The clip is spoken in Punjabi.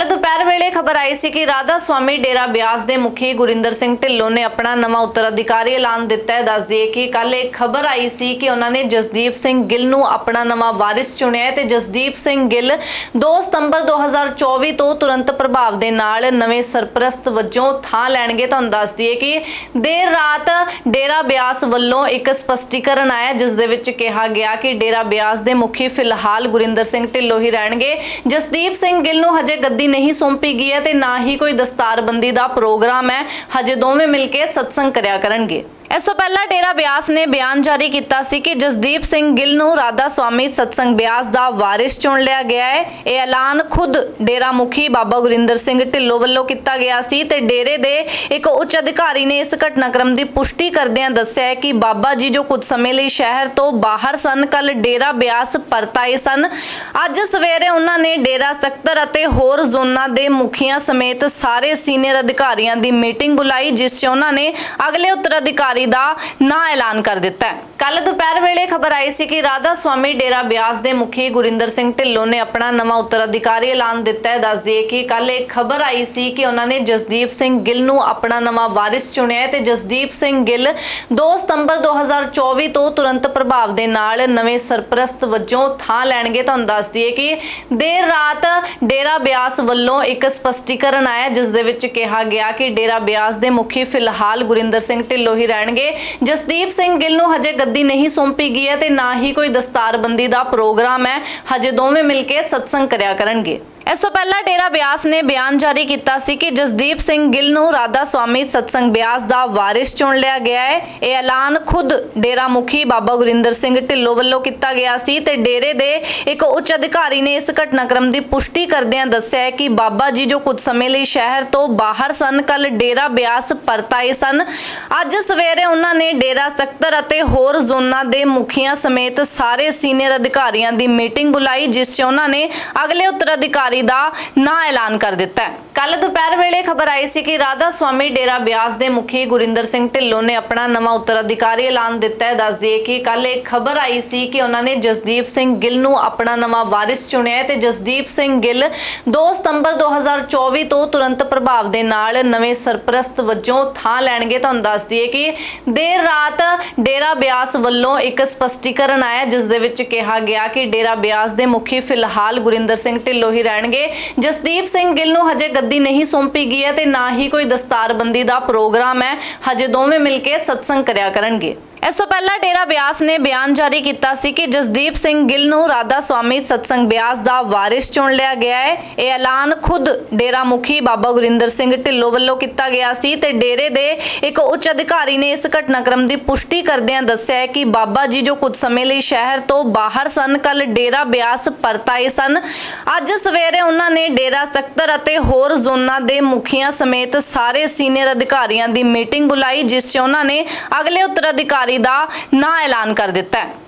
ਕੱਲ ਦੁਪਹਿਰ ਵੇਲੇ ਖਬਰ ਆਈ ਸੀ ਕਿ ਰਾਧਾ ਸਵਾਮੀ ਡੇਰਾ ਬਿਆਸ ਦੇ ਮੁਖੀ ਗੁਰਿੰਦਰ ਸਿੰਘ ਢਿੱਲੋਂ ਨੇ ਆਪਣਾ ਨਵਾਂ ਉੱਤਰਾਧਿਕਾਰੀ ਐਲਾਨ ਦਿੱਤਾ ਹੈ। ਦੱਸ ਦਈਏ ਕਿ ਕੱਲ ਇੱਕ ਖਬਰ ਆਈ ਸੀ ਕਿ ਉਹਨਾਂ ਨੇ ਜਸਦੀਪ ਸਿੰਘ ਗਿੱਲ ਨੂੰ ਆਪਣਾ ਨਵਾਂ ਵਾਰਿਸ ਚੁਣਿਆ ਹੈ ਤੇ ਜਸਦੀਪ ਸਿੰਘ ਗਿੱਲ 2 ਸਤੰਬਰ 2024 ਤੋਂ ਤੁਰੰਤ ਪ੍ਰਭਾਵ ਦੇ ਨਾਲ ਨਵੇਂ ਸਰਪ੍ਰਸਤ ਵਜੋਂ ਥਾਂ ਲੈਣਗੇ। ਤੁਹਾਨੂੰ ਦੱਸ ਦਈਏ ਕਿ ਦੇਰ ਰਾਤ ਡੇਰਾ ਬਿਆਸ ਵੱਲੋਂ ਇੱਕ ਸਪਸ਼ਟੀਕਰਨ ਆਇਆ, ਜਿਸ ਦੇ ਵਿੱਚ ਕਿਹਾ ਗਿਆ ਕਿ ਡੇਰਾ ਬਿਆਸ ਦੇ ਮੁਖੀ ਫਿਲਹਾਲ ਗੁਰਿੰਦਰ ਸਿੰਘ ਢਿੱਲੋਂ ਹੀ ਰਹਿਣਗੇ। ਜਸਦੀਪ ਸਿੰਘ ਗਿੱਲ ਨੂੰ ਹਜੇ ਗੱਦੀ ਨਹੀਂ ਸੌਂਪੀ ਗਈ ਹੈ ਤੇ ਨਾ ਹੀ ਕੋਈ ਦਸਤਾਰਬੰਦੀ ਦਾ ਪ੍ਰੋਗਰਾਮ ਹੈ। ਹਜੇ ਦੋਵੇਂ ਮਿਲ ਕੇ ਸਤਸੰਗ ਕਰਿਆ ਕਰਨਗੇ। ਇਸ ਤੋਂ ਪਹਿਲਾਂ ਡੇਰਾ ਬਿਆਸ ਨੇ ਬਿਆਨ ਜਾਰੀ ਕੀਤਾ ਸੀ ਕਿ ਜਸਦੀਪ ਸਿੰਘ ਗਿੱਲ ਨੂੰ ਰਾਧਾ ਸਵਾਮੀ ਸਤਸੰਗ ਬਿਆਸ ਦਾ ਵਾਰਿਸ ਚੁਣ ਲਿਆ ਗਿਆ ਹੈ। ਇਹ ਐਲਾਨ ਖੁਦ ਡੇਰਾ ਮੁਖੀ ਬਾਬਾ ਗੁਰਿੰਦਰ ਸਿੰਘ ਢਿੱਲੋਂ ਵੱਲੋਂ ਕੀਤਾ ਗਿਆ ਸੀ ਤੇ ਡੇਰੇ ਦੇ ਇੱਕ ਉੱਚ ਅਧਿਕਾਰੀ ਨੇ ਇਸ ਘਟਨਾਕ੍ਰਮ ਦੀ ਪੁਸ਼ਟੀ ਕਰਦਿਆਂ ਦੱਸਿਆ ਹੈ ਕਿ ਬਾਬਾ ਜੀ ਜੋ ਕੁਝ ਸਮੇਂ ਲਈ ਸ਼ਹਿਰ ਤੋਂ ਬਾਹਰ ਸਨ ਕੱਲ ਡੇਰਾ ਬਿਆਸ ਪਰਤ ਆਏ ਸਨ। ਅੱਜ ਸਵੇਰੇ ਉਹਨਾਂ ਨੇ ਡੇਰਾ ਸਕੱਤਰ ਅਤੇ ਹੋਰ ਜ਼ੋਨਾਂ ਦੇ ਮੁਖੀਆਂ ਸਮੇਤ ਸਾਰੇ ਸੀਨੀਅਰ ਅਧਿਕਾਰੀਆਂ ਦੀ ਮੀਟਿੰਗ ਬੁਲਾਈ, ਜਿਸ 'ਚ ਉਹਨਾਂ ਨੇ ਅਗਲੇ ਉੱਤਰ ਅਧਿਕਾਰੀ ਉੱਤਰਾਧਿਕਾਰੀ ਦਾ ਨਾਂ ਐਲਾਨ ਕਰ ਦਿੱਤਾ ਹੈ। ਕੱਲ ਦੁਪਹਿਰ ਵੇਲੇ ਖਬਰ ਆਈ ਸੀ ਕਿ ਰਾਧਾ ਸਵਾਮੀ ਡੇਰਾ ਬਿਆਸ ਦੇ ਮੁਖੀ ਗੁਰਿੰਦਰ ਸਿੰਘ ਢਿੱਲੋਂ ਨੇ ਆਪਣਾ ਨਵਾਂ ਉੱਤਰਾਧਿਕਾਰੀ ਐਲਾਨ ਦਿੱਤਾ ਹੈ। ਦੱਸ ਦਈਏ ਕਿ ਕੱਲ ਇੱਕ ਖਬਰ ਆਈ ਸੀ ਕਿ ਉਹਨਾਂ ਨੇ ਜਸਦੀਪ ਸਿੰਘ ਗਿੱਲ ਨੂੰ ਆਪਣਾ ਨਵਾਂ ਵਾਰਿਸ ਚੁਣਿਆ ਹੈ ਤੇ ਜਸਦੀਪ ਸਿੰਘ ਗਿੱਲ 2 ਸਤੰਬਰ 2024 ਤੋਂ ਤੁਰੰਤ ਪ੍ਰਭਾਵ ਦੇ ਨਾਲ ਨਵੇਂ ਸਰਪ੍ਰਸਤ ਵਜੋਂ ਥਾਂ ਲੈਣਗੇ। ਤੁਹਾਨੂੰ ਦੱਸ ਦਈਏ ਕਿ ਦੇਰ ਰਾਤ ਡੇਰਾ ਬਿਆਸ ਵੱਲੋਂ ਇੱਕ ਸਪਸ਼ਟੀਕਰਨ ਆਇਆ ਜਿਸ ਦੇ ਵਿੱਚ ਕਿਹਾ ਗਿਆ ਕਿ ਡੇਰਾ ਬਿਆਸ ਦੇ ਮੁਖੀ ਫਿਲਹਾਲ ਗੁਰਿੰਦਰ ਸਿੰਘ ਢਿੱਲੋਂ ਹੀ ਰਹਿਣ ਰਹਿਣਗੇ ਜਸਦੀਪ ਸਿੰਘ ਗਿੱਲ ਨੂੰ ਹਜੇ ਗੱਦੀ ਨਹੀਂ ਸੌਂਪੀ ਗਈ ਹੈ ਤੇ ਨਾ ਹੀ ਕੋਈ ਦਸਤਾਰਬੰਦੀ ਦਾ ਪ੍ਰੋਗਰਾਮ ਹੈ। ਹਜੇ ਦੋਵੇਂ ਮਿਲ ਕੇ ਸਤਸੰਗ ਕਰਿਆ ਕਰਨਗੇ। ਇਸ ਤੋਂ ਪਹਿਲਾਂ ਡੇਰਾ ਬਿਆਸ ਨੇ ਬਿਆਨ ਜਾਰੀ ਕੀਤਾ ਸੀ ਕਿ ਜਸਦੀਪ ਸਿੰਘ ਗਿੱਲ ਨੂੰ ਰਾਧਾ ਸਵਾਮੀ ਸਤਸੰਗ ਬਿਆਸ ਦਾ ਵਾਰਿਸ ਚੁਣ ਲਿਆ ਗਿਆ ਹੈ। ਇਹ ਐਲਾਨ ਖੁਦ ਡੇਰਾ ਮੁਖੀ ਬਾਬਾ ਗੁਰਿੰਦਰ ਸਿੰਘ ਢਿੱਲੋਂ ਵੱਲੋਂ ਕੀਤਾ ਗਿਆ ਸੀ ਤੇ ਡੇਰੇ ਦੇ ਇੱਕ ਉੱਚ ਅਧਿਕਾਰੀ ਨੇ ਇਸ ਘਟਨਾਕ੍ਰਮ ਦੀ ਪੁਸ਼ਟੀ ਕਰਦਿਆਂ ਦੱਸਿਆ ਹੈ ਕਿ ਬਾਬਾ ਜੀ ਜੋ ਕੁਝ ਸਮੇਂ ਲਈ ਸ਼ਹਿਰ ਤੋਂ ਬਾਹਰ ਸਨ ਕੱਲ ਡੇਰਾ ਬਿਆਸ ਪਰਤ ਆਏ ਸਨ। ਅੱਜ ਸਵੇਰੇ ਉਹਨਾਂ ਨੇ ਡੇਰਾ ਸਖਤਰ ਅਤੇ ਹੋਰ ਜ਼ੋਨਾਂ ਦੇ ਮੁਖੀਆਂ ਸਮੇਤ ਸਾਰੇ ਸੀਨੀਅਰ ਅਧਿਕਾਰੀਆਂ ਦੀ ਮੀਟਿੰਗ ਬੁਲਾਈ, ਜਿਸ 'ਚ ਉਹਨਾਂ ਨੇ ਅਗਲੇ ਉੱਤਰ ਅਧਿਕਾਰੀ ਉੱਤਰਾਧਿਕਾਰੀ ਦਾ ਨਾਂ ਐਲਾਨ ਕਰ ਦਿੱਤਾ ਹੈ। ਕੱਲ ਦੁਪਹਿਰ ਵੇਲੇ ਖਬਰ ਆਈ ਸੀ ਕਿ ਰਾਧਾ ਸਵਾਮੀ ਡੇਰਾ ਬਿਆਸ ਦੇ ਮੁਖੀ ਗੁਰਿੰਦਰ ਸਿੰਘ ਢਿੱਲੋਂ ਨੇ ਆਪਣਾ ਨਵਾਂ ਉੱਤਰਾਧਿਕਾਰੀ ਐਲਾਨ ਦਿੱਤਾ ਹੈ। ਦੱਸ ਦਈਏ ਕਿ ਕੱਲ ਇੱਕ ਖਬਰ ਆਈ ਸੀ ਕਿ ਉਹਨਾਂ ਨੇ ਜਸਦੀਪ ਸਿੰਘ ਗਿੱਲ ਨੂੰ ਆਪਣਾ ਨਵਾਂ ਵਾਰਿਸ ਚੁਣਿਆ ਹੈ ਤੇ ਜਸਦੀਪ ਸਿੰਘ ਗਿੱਲ 2 ਸਤੰਬਰ 2024 ਤੋਂ ਤੁਰੰਤ ਪ੍ਰਭਾਵ ਦੇ ਨਾਲ ਨਵੇਂ ਸਰਪ੍ਰਸਤ ਵਜੋਂ ਥਾਂ ਲੈਣਗੇ। ਤੁਹਾਨੂੰ ਦੱਸ ਦਈਏ ਕਿ ਦੇਰ ਰਾਤ ਡੇਰਾ ਬਿਆਸ ਵੱਲੋਂ ਇੱਕ ਸਪਸ਼ਟੀਕਰਨ ਆਇਆ ਜਿਸ ਦੇ ਵਿੱਚ ਕਿਹਾ ਗਿਆ ਕਿ ਡੇਰਾ ਬਿਆਸ ਦੇ ਮੁਖੀ ਫਿਲਹਾਲ ਗੁਰਿੰਦਰ ਸਿੰਘ ਢਿੱਲੋਂ ਹੀ ਰਹਿਣਗੇ। ਜਸਦੀਪ ਸਿੰਘ ਗਿੱਲ ਨੂੰ ਹਜੇ ਗੱਦੀ ਨਹੀਂ ਸੌਂਪੀ ਗਈ ਹੈ ਤੇ ਨਾ ਹੀ ਕੋਈ ਦਸਤਾਰਬੰਦੀ ਦਾ ਪ੍ਰੋਗਰਾਮ ਹੈ। ਹਜੇ ਦੋਵੇਂ ਮਿਲ ਕੇ ਸਤਸੰਗ ਕਰਿਆ ਕਰਨਗੇ। ਇਸ ਤੋਂ ਪਹਿਲਾਂ ਡੇਰਾ ਬਿਆਸ ਨੇ ਬਿਆਨ ਜਾਰੀ ਕੀਤਾ ਸੀ ਕਿ ਜਸਦੀਪ ਸਿੰਘ ਗਿੱਲ ਨੂੰ ਰਾਧਾ ਸਵਾਮੀ ਸਤਸੰਗ ਬਿਆਸ ਦਾ ਵਾਰਿਸ ਚੁਣ ਲਿਆ ਗਿਆ ਹੈ। ਇਹ ਐਲਾਨ ਖੁਦ ਡੇਰਾ ਮੁਖੀ ਬਾਬਾ ਗੁਰਿੰਦਰ ਸਿੰਘ ਢਿੱਲੋਂ ਵੱਲੋਂ ਕੀਤਾ ਗਿਆ ਸੀ ਤੇ ਡੇਰੇ ਦੇ ਇੱਕ ਉੱਚ ਅਧਿਕਾਰੀ ਨੇ ਇਸ ਘਟਨਾਕ੍ਰਮ ਦੀ ਪੁਸ਼ਟੀ ਕਰਦਿਆਂ ਦੱਸਿਆ ਕਿ ਬਾਬਾ ਜੀ ਜੋ ਕੁਝ ਸਮੇਂ ਲਈ ਸ਼ਹਿਰ ਤੋਂ ਬਾਹਰ ਸਨ ਕੱਲ ਡੇਰਾ ਬਿਆਸ ਪਰਤ ਆਏ ਸਨ। ਅੱਜ ਸਵੇਰੇ ਉਹਨਾਂ ਨੇ ਡੇਰਾ ਸਖਤਰ ਅਤੇ ਹੋਰ ਜ਼ੋਨਾਂ ਦੇ ਮੁਖੀਆਂ ਸਮੇਤ ਸਾਰੇ ਸੀਨੀਅਰ ਅਧਿਕਾਰੀਆਂ ਦੀ ਮੀਟਿੰਗ ਬੁਲਾਈ, ਜਿਸ 'ਚ ਉਹਨਾਂ ਨੇ ਅਗਲੇ ਉੱਤਰ ਅਧਿਕਾਰੀ ਉੱਤਰਾਧਿਕਾਰੀ ਦਾ ਨਾ ਐਲਾਨ ਕਰ ਦਿੱਤਾ ਹੈ।